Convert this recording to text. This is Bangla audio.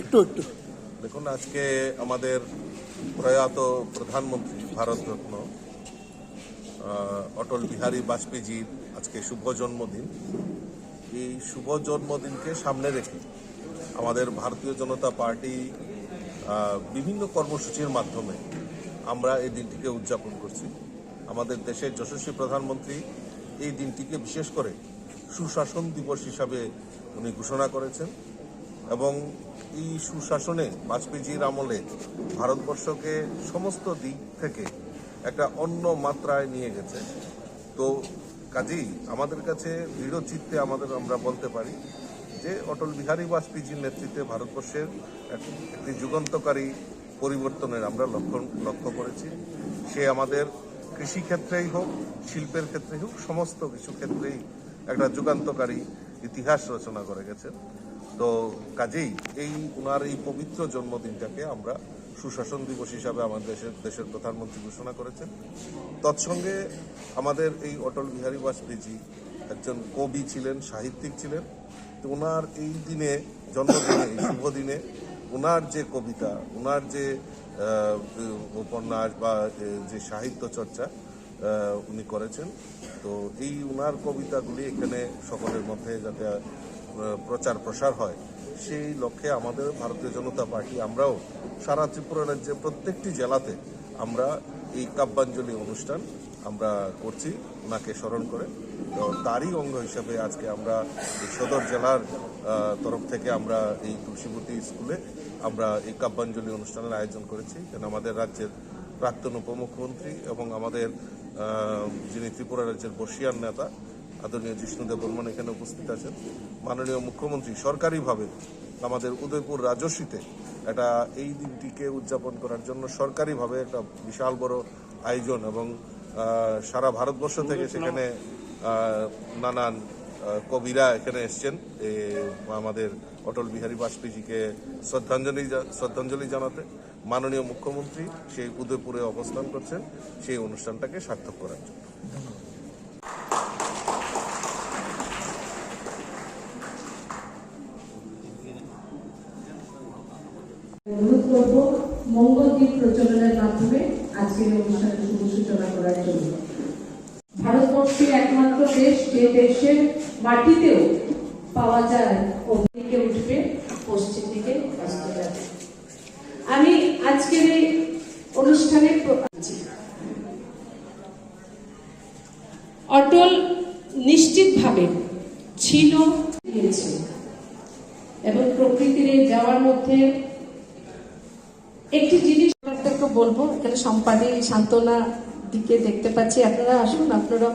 একটু একটু। দেখুন আজকে আমাদের প্রয়াত প্রধানমন্ত্রী ভারতরত্ন অটল বিহারী বাজপেয়ীজির আজকে শুভ জন্মদিন। এই শুভ জন্মদিনকে সামনে রেখে আমাদের ভারতীয় জনতা পার্টি বিভিন্ন কর্মসূচির মাধ্যমে আমরা এই দিনটিকে উদযাপন করছি। আমাদের দেশের যশস্বী প্রধানমন্ত্রী এই দিনটিকে বিশেষ করে সুশাসন দিবস হিসাবে উনি ঘোষণা করেছেন এবং এই সুশাসনে বাজপেয়ীজির আমলে ভারতবর্ষকে সমস্ত দিক থেকে একটা অন্য মাত্রায় নিয়ে গেছে। তো কাজেই আমাদের কাছে দৃঢ় চিত্তে আমাদের আমরা বলতে পারি যে অটল বিহারী বাজপেয়ীজির নেতৃত্বে ভারতবর্ষের একটি যুগান্তকারী পরিবর্তনের আমরা লক্ষ্য লক্ষ্য করেছি। সে আমাদের কৃষিক্ষেত্রেই হোক, শিল্পের ক্ষেত্রেই হোক, সমস্ত কিছু ক্ষেত্রেই একটা যুগান্তকারী ইতিহাস রচনা করে গেছেন। তো কাজেই এই ওনার এই পবিত্র জন্মদিনটাকে আমরা সুশাসন দিবস হিসাবে আমাদের দেশের দেশের প্রধানমন্ত্রী ঘোষণা করেছেন। তৎসঙ্গে আমাদের এই অটল বিহারী বাজপেয়ীজি একজন কবি ছিলেন, সাহিত্যিক ছিলেন। তো ওনার এই দিনে, জন্মদিনে, এই শুভ দিনে ওনার যে কবিতা ওনার যে উপন্যাস বা যে সাহিত্য চর্চা উনি করেছেন। তো এই উনার কবিতাগুলি এখানে সকলের মধ্যে যাতে প্রচার প্রসার হয়, সেই লক্ষ্যে আমাদের ভারতীয় জনতা পার্টি, আমরাও সারা ত্রিপুরা রাজ্যের প্রত্যেকটি জেলাতে আমরা এই কাব্যাঞ্জলি অনুষ্ঠান আমরা করছি ওনাকে স্মরণ করে। তো তারই অঙ্গ হিসাবে আজকে আমরা সদর জেলার তরফ থেকে আমরা এই তুলসীবতী স্কুলে আমরা এই কাব্যাঞ্জলি অনুষ্ঠানের আয়োজন করেছি। কেন আমাদের রাজ্যের প্রাক্তন উপমুখ্যমন্ত্রী এবং আমাদের যিনি ত্রিপুরা রাজ্যের বর্ষিয়ান নেতা আদরণীয় জিষ্ণুদেব বর্মন এখানে উপস্থিত আছেন। মাননীয় মুখ্যমন্ত্রী সরকারিভাবে আমাদের উদয়পুর রাজস্বীতে এটা এই দিনটিকে উদযাপন করার জন্য সরকারিভাবে একটা বিশাল বড় আয়োজন এবং সারা ভারতবর্ষ থেকে সেখানে নানান কবিরা এখানে এসছেন। আমাদের অটল বিহারী বাজপেয়ীজিকে শ্রদ্ধাঞ্জলি শ্রদ্ধাঞ্জলি জানাতে মাননীয় মুখ্যমন্ত্রী সেই উদয়পুরে অবস্থান করছেন, সেই অনুষ্ঠানটাকে সার্থক করার জন্য। অনুরোধ করব মঙ্গলদ্বীপ প্রচলনের মাধ্যমে আজকের অনুষ্ঠানের শুভ সূচনা করার জন্য। ভারতবর্ষের একমাত্র দেশ যে দেশের মাটিতেও পাওয়া যায় অগ্নিকে উঠবে, পশ্চিম দিকে আমি আজকের এই অনুষ্ঠানে। অটল নিশ্চিতভাবে ছিল এবং প্রকৃতির যাওয়ার মধ্যে একটি জিনিস বলব, এখানে সম্পাদী সান্ত্বনা দিকে দেখতে পাচ্ছি আপনারা আসুন আপনারা